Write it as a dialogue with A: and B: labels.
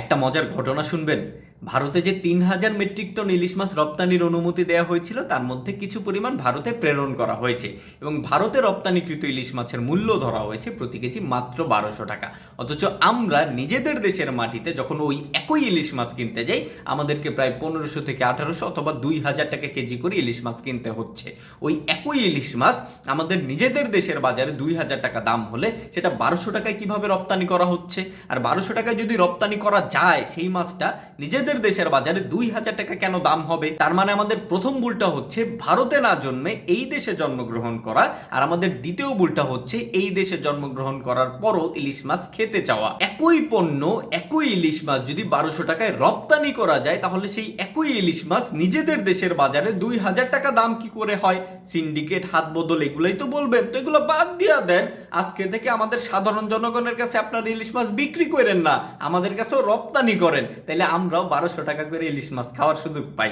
A: একটা মজার ঘটনা শুনবেন। ভারতে যে তিন হাজার মেট্রিক টন ইলিশ মাছ রপ্তানির অনুমতি দেওয়া হয়েছিল, তার মধ্যে কিছু পরিমাণ ভারতে প্রেরণ করা হয়েছে এবং ভারতে রপ্তানিকৃত ইলিশ মাছের মূল্য ধরা হয়েছে প্রতি কেজি মাত্র বারোশো টাকা। অথচ আমরা নিজেদের দেশের মাটিতে যখন ওই একই ইলিশ মাছ কিনতে যাই, আমাদেরকে প্রায় পনেরোশো থেকে আঠারোশো অথবা দুই হাজার টাকা কেজি করে ইলিশ মাছ কিনতে হচ্ছে। ওই একই ইলিশ মাছ আমাদের নিজেদের দেশের বাজারে দুই হাজার টাকা দাম হলে সেটা বারোশো টাকায় কীভাবে রপ্তানি করা হচ্ছে? আর বারোশো টাকায় যদি রপ্তানি করা যায়, সেই মাছটা নিজেদের দেশের বাজারে দুই হাজার টাকা কেন দাম হবে? তার মানে আমাদের প্রথম ভুলটা হচ্ছে ভারতে না জন্মে এই দেশে জন্মগ্রহণ করা, আর আমাদের দ্বিতীয় ভুলটা হচ্ছে এই দেশে জন্মগ্রহণ করার পরও ইলিশ মাছ খেতে চাওয়া। একই পণ্য, একই ইলিশ মাছ যদি বারোশো টাকায় রপ্তানি করা যায়, তাহলে সেই একই ইলিশ মাছ নিজেদের দেশের বাজারে দুই হাজার টাকা দাম কি করে হয়? সিন্ডিকেট, হাত বদল, এগুলোই তো বলবেন। তো এগুলো বাদ দিয়া দেন। আজকে থেকে আমাদের সাধারণ জনগণের কাছে আপনার ইলিশ মাছ বিক্রি করেন না, আমাদের কাছেও রপ্তানি করেন। তাহলে আমরাও বারোশো টাকা করে ইলিশ মাছ খাওয়ার সুযোগ পাই।